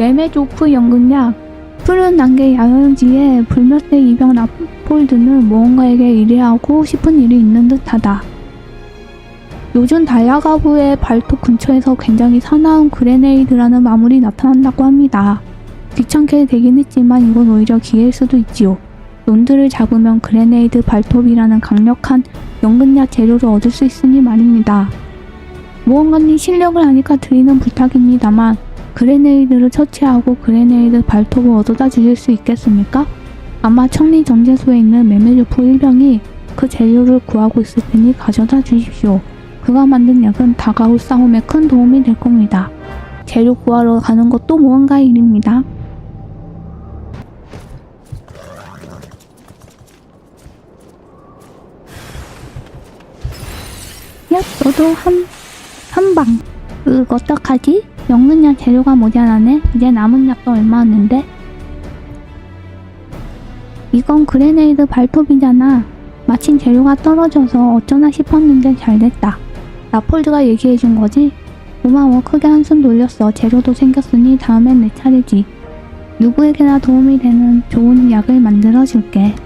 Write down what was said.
메메조프 연근약 푸른 단계 야영지에 불멸색 이병 라폴드는 무언가에게 의뢰하고 싶은 일이 있는 듯하다. 요즘 달야가부의 발톱 근처에서 굉장히 사나운 그레네이드라는 마물이 나타난다고 합니다. 귀찮게 되긴 했지만 이건 오히려 기회일 수도 있지요. 론드를 잡으면 그레네이드 발톱이라는 강력한 연근약 재료를 얻을 수 있으니 말입니다. 모험가님 실력을 아니까 드리는 부탁입니다만 그레네이드를 처치하고 그레네이드 발톱을 얻어다 주실 수 있겠습니까? 아마 청리 정제소에 있는 메메조프 일병이 그 재료를 구하고 있을 테니 가져다 주십시오. 그가 만든 약은 다가올 싸움에 큰 도움이 될 겁니다. 재료 구하러 가는 것도 무언가의 일입니다. 야, 너도 한, 한 방. 으, 어떡하지? 영근약 재료가 모자라네. 이제 남은 약도 얼마 없는데. 이건 그레네이드 발톱이잖아. 마침 재료가 떨어져서 어쩌나 싶었는데 잘됐다. 라폴드가 얘기해준 거지? 고마워. 크게 한숨 돌렸어. 재료도 생겼으니 다음엔 내 차례지. 누구에게나 도움이 되는 좋은 약을 만들어 줄게.